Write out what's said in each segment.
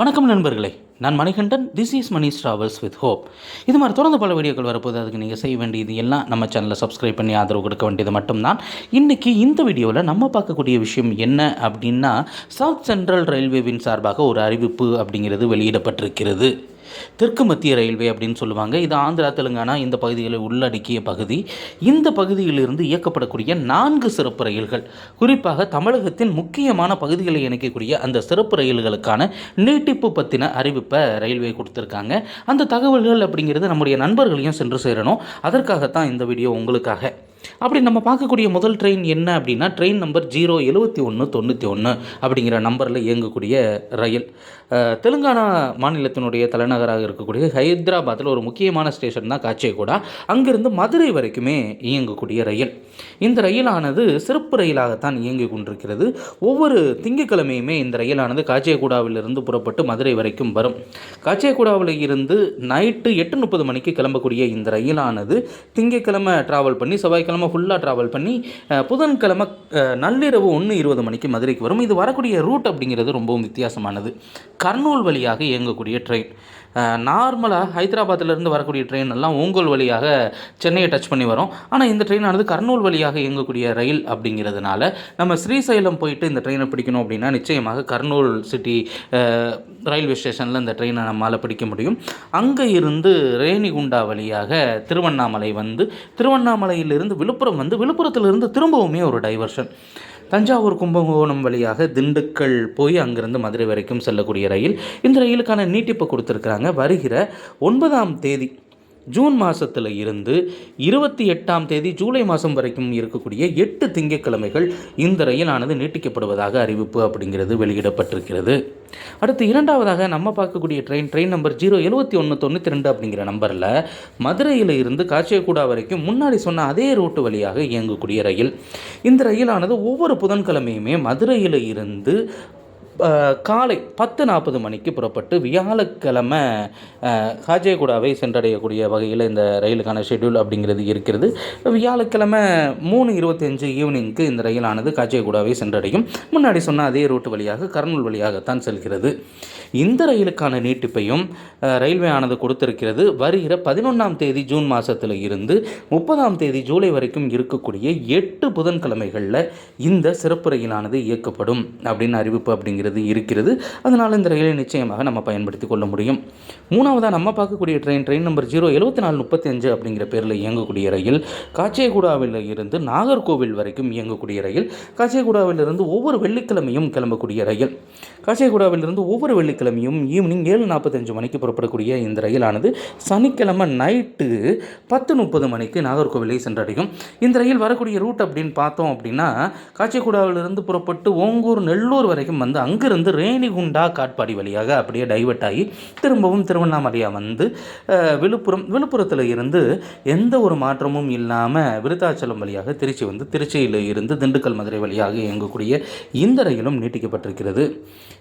வணக்கம் நண்பர்களே. நான் Manikandan this is Mani travels with hope இது மாதிரி தொடர்ந்து பல வீடியோக்கள் வரப்போது அதுக்கு நீங்கள் செய்ய வேண்டியது எல்லாம் நம்ம சேனலை சப்ஸ்கிரைப் பண்ணி ஆதரவு கொடுக்க வேண்டியது மட்டும்தான். இன்றைக்கி இந்த வீடியோவில் நம்ம பார்க்கக்கூடிய விஷயம் என்ன அப்படின்னா சவுத் சென்ட்ரல் ரயில்வேவின் சார்பாக ஒரு அறிவிப்பு அப்படிங்கிறது வெளியிடப்பட்டிருக்கிறது. தெற்கு மத்திய ரயில்வே அப்படின்னு சொல்லுவாங்க. இது ஆந்திரா தெலுங்கானா இந்த பகுதிகளை உள்ளடக்கிய பகுதி. இந்த பகுதியிலிருந்து இயக்கப்படக்கூடிய நான்கு சிறப்பு ரயில்கள் குறிப்பாக தமிழகத்தின் முக்கியமான பகுதிகளை இணைக்கக்கூடிய அந்த சிறப்பு ரயில்களுக்கான நீட்டிப்பு பற்றின அறிவிப்பை ரயில்வே கொடுத்துருக்காங்க. அந்த தகவல்கள் அப்படிங்கிறது நம்முடைய நண்பர்களையும் சென்று சேரணும். அதற்காகத்தான் இந்த வீடியோ உங்களுக்காக. அப்படி நம்ம பார்க்கக்கூடிய முதல் ட்ரெயின் என்ன அப்படின்னா ட்ரெயின் நம்பர் ஜீரோ எழுபத்தி ஒன்று தொண்ணூற்றி ஒன்று அப்படிங்கிற நம்பரில் இயங்கக்கூடிய ரயில். தெலுங்கானா மாநிலத்தினுடைய தலைநகராக இருக்கக்கூடிய ஹைதராபாத்தில் ஒரு முக்கியமான ஸ்டேஷன் தான் காச்சேகூடா அங்கிருந்து மதுரை வரைக்குமே இயங்கக்கூடிய ரயில். இந்த ரயிலானது சிறப்பு ரயிலாகத்தான் இயங்கி கொண்டிருக்கிறது. ஒவ்வொரு திங்கட்கிழமையுமே இந்த ரயிலானது காச்சேகூடாவிலிருந்து புறப்பட்டு மதுரை வரைக்கும் வரும். காச்சேகூடாவில் இருந்து நைட்டு எட்டு முப்பது மணிக்கு கிளம்பக்கூடிய இந்த ரயிலானது திங்கட்கிழமை ட்ராவல் பண்ணி செவ்வாய்க்கிழமை ஃபுல்லாக ட்ராவல் பண்ணி புதன்கிழமை நள்ளிரவு ஒன்று இருபது மணிக்கு மதுரைக்கு வரும். இது வரக்கூடிய ரூட் அப்படிங்கிறது ரொம்பவும் வித்தியாசமானது. கர்னூல் வழியாக இயங்கக்கூடிய ட்ரெயின் நார்மலாக ஹைதராபாத்திலேருந்து வரக்கூடிய ட்ரெயின் எல்லாம் ஓங்கோல் வழியாக சென்னையை டச் பண்ணி வரும். ஆனால் இந்த ட்ரெயினானது கர்னூல் வழியாக இயங்கக்கூடிய ரயில் அப்படிங்கிறதுனால நம்ம ஸ்ரீசைலம் போயிட்டு இந்த ட்ரெயினை பிடிக்கணும் அப்படின்னா நிச்சயமாக கர்னூல் சிட்டி ரயில்வே ஸ்டேஷனில் இந்த ட்ரெயினை நம்மால் பிடிக்க முடியும். அங்கே இருந்து ரேணிகுண்டா வழியாக திருவண்ணாமலை வந்து திருவண்ணாமலையிலிருந்து விழுப்புரம் வந்து விழுப்புரத்திலிருந்து திரும்பவுமே ஒரு டைவர்ஷன் தஞ்சாவூர் கும்பகோணம் வழியாக திண்டுக்கல் போய் அங்கிருந்து மதுரை வரைக்கும் செல்லக்கூடிய ரயில் இந்த ரயிலுக்கான நீட்டிப்பு கொடுத்துருக்குறாங்க. வருகிற ஒன்பதாம் தேதி ஜூன் மாதத்தில் இருந்து இருபத்தி எட்டாம் தேதி ஜூலை மாதம் வரைக்கும் இருக்கக்கூடிய எட்டு திங்கட்கிழமைகள் இந்த ரயிலானது நீட்டிக்கப்படுவதாக அறிவிப்பு அப்படிங்கிறது வெளியிடப்பட்டிருக்கிறது. அடுத்து இரண்டாவதாக நம்ம பார்க்கக்கூடிய ட்ரெயின் ட்ரெயின் நம்பர் ஜீரோ எழுபத்தி ஒன்று தொண்ணூற்றி ரெண்டு அப்படிங்கிற நம்பரில் மதுரையில் இருந்து காச்சியகுடா வரைக்கும் முன்னாடி சொன்ன அதே ரூட்டு வழியாக இயங்கக்கூடிய ரயில். இந்த ரயிலானது ஒவ்வொரு புதன்கிழமையுமே மதுரையில் இருந்து காலை பத்து நாற்பது மணிக்கு புறப்பட்டு வியாழக்கிழமை அஹ், காஜேகுடாவை சென்றடையக்கூடிய வகையில் இந்த ரயிலுக்கான ஷெட்யூல் அப்படிங்கிறது இருக்கிறது. வியாழக்கிழமை மூணு இருபத்தஞ்சு ஈவினிங்க்கு இந்த ரயிலானது காஜேகுடாவை சென்றடையும். முன்னாடி சொன்ன அதே ரூட்டு வழியாக கர்னூல் வழியாகத்தான் செல்கிறது. இந்த ரயிலுக்கான நீட்டிப்பையும் ரயில்வே ஆனது கொடுத்திருக்கிறது. வருகிற பதினொன்றாம் தேதி ஜூன் மாதத்தில் இருந்து முப்பதாம் தேதி ஜூலை வரைக்கும் இருக்கக்கூடிய எட்டு புதன்கிழமைகளில் இந்த சிறப்பு ரயிலானது இயக்கப்படும் அப்படின்னு அறிவிப்பு அப்படிங்கிறது இருக்கிறது. அதனால் இந்த ரயிலை நிச்சயமாக நம்ம பயன்படுத்தி கொள்ள முடியும். மூணாவதாக நம்ம பார்க்கக்கூடிய ட்ரெயின் ட்ரெயின் நம்பர் ஜீரோ எழுபத்தி நாலு முப்பத்தி அஞ்சு அப்படிங்கிற பேரில் இயங்கக்கூடிய ரயில் காச்சேகுடாவில் இருந்து நாகர்கோவில் வரைக்கும் இயங்கக்கூடிய ரயில் காச்சேகுடாவிலிருந்து ஒவ்வொரு வெள்ளிக்கிழமையும் கிளம்பக்கூடிய ரயில். காச்சேகுடாவிலிருந்து ஒவ்வொரு வெள்ளிக்கிழமையும் ஈவினிங் ஏழு நாற்பத்தஞ்சு மணிக்கு புறப்படக்கூடிய இந்த ரயிலானது சனிக்கிழமை நைட்டு பத்து முப்பது மணிக்கு நாகர்கோவிலை சென்றடையும். இந்த ரயில் வரக்கூடிய ரூட் அப்படின்னு பார்த்தோம் அப்படின்னா காச்சிக்குடாவிலிருந்து புறப்பட்டு ஓங்கூர் நெல்லூர் வரைக்கும் வந்து அங்கிருந்து ரேணிகுண்டா காட்பாடி வழியாக அப்படியே டைவர்ட் ஆகி திரும்பவும் திருவண்ணாமலையாக வந்து விழுப்புரம் விழுப்புரத்தில் இருந்து எந்த ஒரு மாற்றமும் இல்லாமல் விருத்தாச்சலம் வழியாக திருச்சி வந்து திருச்சியில் இருந்து திண்டுக்கல் மதுரை வழியாக இயங்கக்கூடிய இந்த ரயிலும் நீட்டிக்கப்பட்டிருக்கிறது.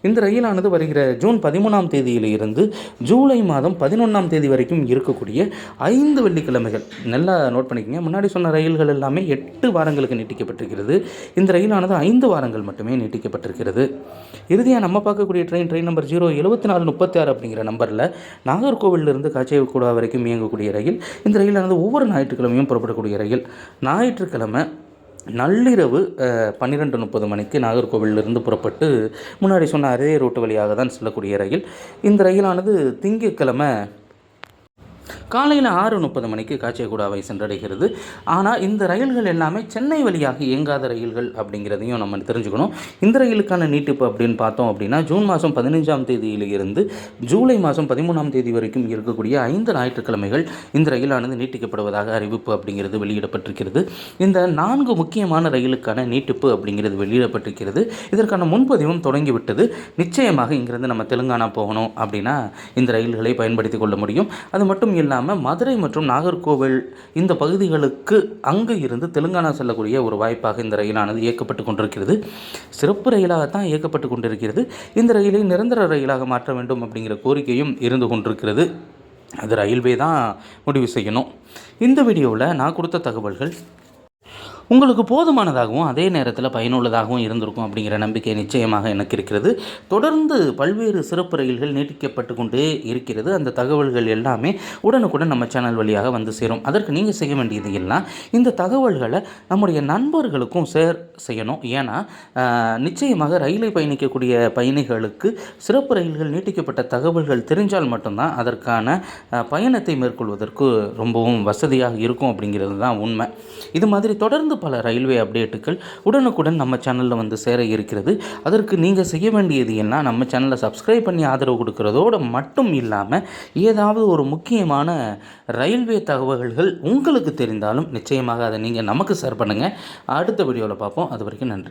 இந்த ரயிலானது வருகிற ஜூன் பதிமூணாம் தேதியில் இருந்து ஜூலை மாதம் பதினொன்றாம் தேதி வரைக்கும் இருக்கக்கூடிய ஐந்து வெள்ளிக்கிழமைகள். நல்லா நோட் பண்ணிக்கங்க. முன்னாடி சொன்ன ரயில்கள் எல்லாமே எட்டு வாரங்களுக்கு நீட்டிக்கப்பட்டிருக்கிறது. இந்த ரயிலானது ஐந்து வாரங்கள் மட்டுமே நீட்டிக்கப்பட்டிருக்கிறது. இறுதியாக நம்ம பார்க்கக்கூடிய ட்ரெயின் ட்ரெயின் நம்பர் ஜீரோ எழுபத்தி நாலு முப்பத்தி ஆறு அப்படிங்கிற நம்பரில் நாகர்கோவிலிருந்து காச்சேகுடா வரைக்கும் இயங்கக்கூடிய ரயில் இந்த ரயிலானது ஒவ்வொரு ஞாயிற்றுக்கிழமையும் புறப்படக்கூடிய ரயில். ஞாயிற்றுக்கிழமை நள்ளிரவு பன்னிரெண்டு முப்பது மணிக்கு நாகர்கோவிலிருந்து புறப்பட்டு முன்னாடி சொன்ன அதே ரூட்டு வழியாக தான் செல்லக்கூடிய ரயில். இந்த ரயிலானது திங்கட்கிழமை காலையில் ஆறு முப்பது மணிக்கு காச்சியகுடாவை சென்றடைகிறது. ஆனால் இந்த ரயில்கள் எல்லாமே சென்னை வழியாக இயங்காத ரயில்கள் அப்படிங்கிறதையும் நம்ம தெரிஞ்சுக்கணும். இந்த ரயிலுக்கான நீட்டிப்பு அப்படின்னு பார்த்தோம் அப்படின்னா ஜூன் மாதம் பதினஞ்சாம் தேதியிலிருந்து ஜூலை மாதம் பதிமூணாம் தேதி வரைக்கும் இருக்கக்கூடிய ஐந்து ஞாயிற்றுக்கிழமைகள் இந்த ரயிலானது நீட்டிக்கப்படுவதாக அறிவிப்பு அப்படிங்கிறது வெளியிடப்பட்டிருக்கிறது. இந்த நான்கு முக்கியமான ரயிலுக்கான நீட்டிப்பு அப்படிங்கிறது வெளியிடப்பட்டிருக்கிறது. இதற்கான முன்பதிவும் தொடங்கிவிட்டது. நிச்சயமாக இங்கிருந்து நம்ம தெலுங்கானா போகணும் அப்படின்னா இந்த ரயில்களை பயன்படுத்தி கொள்ள முடியும். அது மட்டும் இல்லாமல் மதுரை மற்றும் நாகர்கோவில் இந்த பகுதிகளுக்கு அங்கு இருந்து தெலுங்கானா செல்லக்கூடிய ஒரு வாய்ப்பாக இந்த ரயிலானது இயக்கப்பட்டு கொண்டிருக்கிறது. சிறப்பு ரயிலாகத்தான் இயக்கப்பட்டு கொண்டிருக்கிறது. இந்த ரயிலை நிரந்தர ரயிலாக மாற்ற வேண்டும் அப்படிங்கிற கோரிக்கையும் இருந்து கொண்டிருக்கிறது. அது ரயில்வே தான் முடிவு செய்யணும். இந்த வீடியோவில் நான் கொடுத்த தகவல்கள் உங்களுக்கு போதுமானதாகவும் அதே நேரத்தில் பயனுள்ளதாகவும் இருந்திருக்கும் அப்படிங்கிற நம்பிக்கை நிச்சயமாக எனக்கு இருக்கிறது. தொடர்ந்து பல்வேறு சிறப்பு ரயில்கள் நீட்டிக்கப்பட்டு கொண்டே இருக்கிறது. அந்த தகவல்கள் எல்லாமே உடனுக்குடன் நம்ம சேனல் வழியாக வந்து சேரும். அதற்கு நீங்கள் செய்ய வேண்டியது எல்லாம் இந்த தகவல்களை நம்முடைய நண்பர்களுக்கும் ஷேர் செய்யணும். ஏன்னா நிச்சயமாக ரயிலை பயணிக்கக்கூடிய பயணிகளுக்கு சிறப்பு ரயில்கள் நீட்டிக்கப்பட்ட தகவல்கள் தெரிஞ்சால் மட்டும்தான் அதற்கான பயணத்தை மேற்கொள்வதற்கு ரொம்பவும் வசதியாக இருக்கும் அப்படிங்கிறது தான் உண்மை. இது மாதிரி தொடர்ந்து பல ரயில்வே அப்டேட்டுகள் உடனுக்குடன் நம்ம சேனலில் வந்து சேர இருக்கிறது. அதற்கு நீங்கள் செய்ய வேண்டியது என்ன? நம்ம சேனலை சப்ஸ்கிரைப் பண்ணி ஆதரவு கொடுக்கறதோடு மட்டும் இல்லாமல் ஏதாவது ஒரு முக்கியமான ரயில்வே தகவல்கள் உங்களுக்கு தெரிந்தாலும் நிச்சயமாக அதை நீங்கள் நமக்கு ஷேர் பண்ணுங்கள் அடுத்த வீடியோவில் பார்ப்போம். அது வரைக்கும் நன்றி.